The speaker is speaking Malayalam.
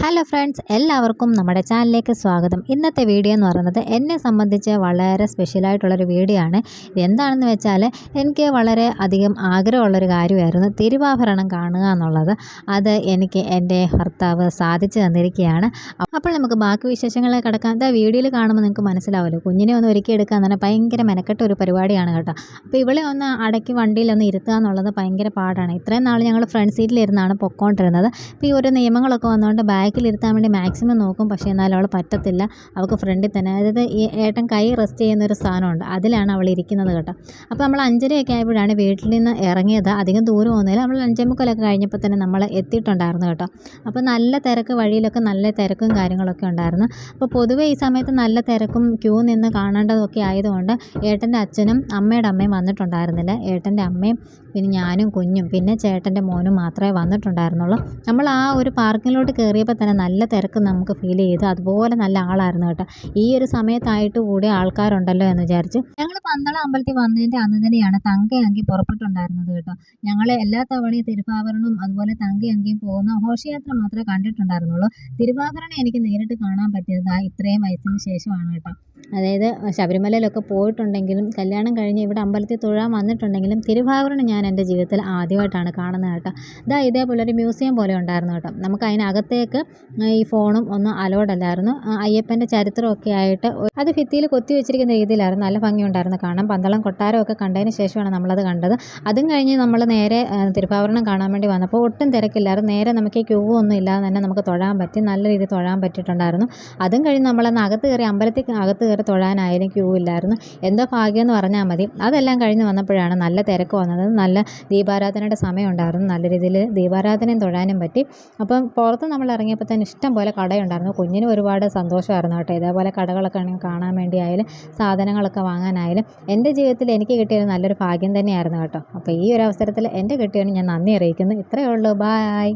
ഹലോ ഫ്രണ്ട്സ് എല്ലാവർക്കും നമ്മുടെ ചാനലിലേക്ക് സ്വാഗതം. ഇന്നത്തെ വീഡിയോ എന്ന് പറയുന്നത് എന്നെ സംബന്ധിച്ച് വളരെ സ്പെഷ്യലായിട്ടുള്ളൊരു വീഡിയോ ആണ്. എന്താണെന്ന് വെച്ചാൽ എനിക്ക് വളരെ അധികം ആഗ്രഹമുള്ളൊരു കാര്യമായിരുന്നു തിരുവാഭരണം കാണുക എന്നുള്ളത്. അത് എനിക്ക് എന്റെ ഭർത്താവ് സാധിച്ചു തന്നിരിക്കുകയാണ്. അപ്പോൾ നമുക്ക് ബാക്കി വിശേഷങ്ങളെ കിടക്കാം. എന്താ വീഡിയോയിൽ കാണുമ്പോൾ നിങ്ങൾക്ക് മനസ്സിലാവുമല്ലോ. കുഞ്ഞിനെ ഒന്ന് ഒരുക്കി എടുക്കുക എന്ന് പറഞ്ഞാൽ ഭയങ്കര മെനക്കെട്ട ഒരു പരിപാടിയാണ് കേട്ടോ. അപ്പോൾ ഇവളെ ഒന്ന് അടക്കി വണ്ടിയിലൊന്ന് ഇരുത്തുക എന്നുള്ളത് ഭയങ്കര പാടാണ്. ഇത്രയും നാൾ ഞങ്ങൾ ഫ്രണ്ട് സീറ്റിലിരുന്നാണ് പൊക്കോണ്ടിരുന്നത്. അപ്പോൾ ഈ ഒരു നിയമങ്ങളൊക്കെ വന്നുകൊണ്ട് ബാക്കിലിരുത്താൻ വേണ്ടി മാക്സിമം നോക്കും പക്ഷേ എന്നാലും അവൾ പറ്റത്തില്ല. അവൾക്ക് ഫ്രണ്ടിൽ തന്നെ അതായത് ഈ ഏട്ടൻ കൈ റെസ്റ്റ് ചെയ്യുന്ന ഒരു സാധനമുണ്ട്. അതിലാണ് അവൾ ഇരിക്കുന്നത് കേട്ടോ. അപ്പോൾ നമ്മൾ അഞ്ചരയൊക്കെ ആയപ്പോഴാണ് വീട്ടിൽ നിന്ന് ഇറങ്ങിയത്. അധികം ദൂരം ഒന്നുമില്ല. നമ്മൾ അഞ്ചേമുക്കലൊക്കെ കഴിഞ്ഞപ്പോൾ തന്നെ നമ്മൾ എത്തിയിട്ടുണ്ടായിരുന്നു കേട്ടോ. അപ്പോൾ നല്ല തിരക്ക് വഴിയിലൊക്കെ നല്ല തിരക്കും കാര്യങ്ങളൊക്കെ ഉണ്ടായിരുന്നു. അപ്പോൾ പൊതുവേ ഈ സമയത്ത് നല്ല തിരക്കും ക്യൂ നിന്ന് കാണേണ്ടതൊക്കെ ആയതുകൊണ്ട് ഏട്ടന്റെ അച്ഛനും അമ്മയുടെ അമ്മയും വന്നിട്ടുണ്ടായിരുന്നില്ല. ഏട്ടന്റെ അമ്മയും പിന്നെ ഞാനും കുഞ്ഞും പിന്നെ ചേട്ടന്റെ മോനും മാത്രമേ വന്നിട്ടുണ്ടായിരുന്നുള്ളൂ. നമ്മൾ ആ ഒരു പാർക്കിലോട്ട് കയറിയപ്പോൾ തന്നെ നല്ല തിരക്ക് നമുക്ക് ഫീൽ ചെയ്തു അതുപോലെ നല്ല ആളായിരുന്നു കേട്ടോ. ഈ ഒരു സമയത്തായിട്ട് കൂടി ആൾക്കാരുണ്ടല്ലോ എന്ന് വിചാരിച്ച്. ഞങ്ങൾ പന്തളം അമ്പലത്തിൽ വന്നതിന്റെ അന്ന് തന്നെയാണ് തങ്കയങ്കി പുറപ്പെട്ടുണ്ടായിരുന്നത് കേട്ടോ. ഞങ്ങൾ എല്ലാ തവണയും തിരുവാഭരണവും അതുപോലെ തങ്കയങ്കിയും പോകുന്ന ഘോഷയാത്ര മാത്രമേ കണ്ടിട്ടുണ്ടായിരുന്നുള്ളൂ. തിരുവാഭരണം എനിക്ക് നേരിട്ട് കാണാൻ പറ്റിയത് ഇത്രയും വയസ്സിന് ശേഷമാണ് കേട്ടോ. അതായത് ശബരിമലയിലൊക്കെ പോയിട്ടുണ്ടെങ്കിലും കല്യാണം കഴിഞ്ഞ് ഇവിടെ അമ്പലത്തിൽ തൊഴാൻ വന്നിട്ടുണ്ടെങ്കിലും തിരുവാഭരണം ഞാൻ എന്റെ ജീവിതത്തിൽ ആദ്യമായിട്ടാണ് കാണുന്നത് കേട്ടോ. ഇതാ ഇതേപോലെ ഒരു മ്യൂസിയം പോലെ ഉണ്ടായിരുന്നു കേട്ടോ. നമുക്ക് അതിനകത്തേക്ക് ഈ ഫോണും ഒന്നും അലോഡ് അല്ലായിരുന്നു. അയ്യപ്പന്റെ ചരിത്രമൊക്കെ ആയിട്ട് അത് ഭിത്തിയിൽ കൊത്തി വെച്ചിരിക്കുന്ന രീതിയിലായിരുന്നു. നല്ല ഭംഗിയുണ്ടായിരുന്നു കാണാൻ. പന്തളം കൊട്ടാരമൊക്കെ കണ്ടതിന് ശേഷമാണ് നമ്മളത് കണ്ടത്. അതും കഴിഞ്ഞ് നമ്മൾ നേരെ തിരുവാഭരണം കാണാൻ വേണ്ടി വന്നപ്പോൾ ഒട്ടും തിരക്കില്ലായിരുന്നു. നേരെ നമുക്ക് ക്യൂ ഒന്നും ഇല്ലാതെ തന്നെ നമുക്ക് തൊഴാൻ പറ്റി. നല്ല രീതിയിൽ തൊഴാൻ പറ്റിയിട്ടുണ്ടായിരുന്നു. അതും കഴിഞ്ഞ് നമ്മളന്ന് അകത്ത് കയറി അമ്പലത്തിൽ അകത്ത് കയറി തൊഴാനായാലും ക്യൂ ഇല്ലായിരുന്നു. എന്തോ ഭാഗ്യം എന്ന് പറഞ്ഞാൽ മതി. അതെല്ലാം കഴിഞ്ഞ് വന്നപ്പോഴാണ് നല്ല തിരക്ക് വന്നത്. നല്ല ദീപാരാധനയുടെ സമയം ഉണ്ടായിരുന്നു. നല്ല രീതിയിൽ ദീപാരാധനയും തൊഴാനും പറ്റി. അപ്പം പുറത്ത് നമ്മൾ ഇറങ്ങിയപ്പോൾ തന്നെ ഇഷ്ടം പോലെ കടയുണ്ടായിരുന്നു. കുഞ്ഞിനും ഒരുപാട് സന്തോഷമായിരുന്നു കേട്ടോ. ഇതേപോലെ കടകളൊക്കെ ആണെങ്കിൽ കാണാൻ വേണ്ടി ആയാലും സാധനങ്ങളൊക്കെ വാങ്ങാനായാലും എന്റെ ജീവിതത്തിൽ എനിക്ക് കിട്ടിയൊരു നല്ലൊരു ഭാഗ്യം തന്നെയായിരുന്നു കേട്ടോ. അപ്പോൾ ഈ ഒരു അവസരത്തിൽ എന്റെ കിട്ടിയതിന് ഞാൻ നന്ദി അറിയിക്കുന്നു. ഇത്രയേ ഉള്ളൂ. ബായ്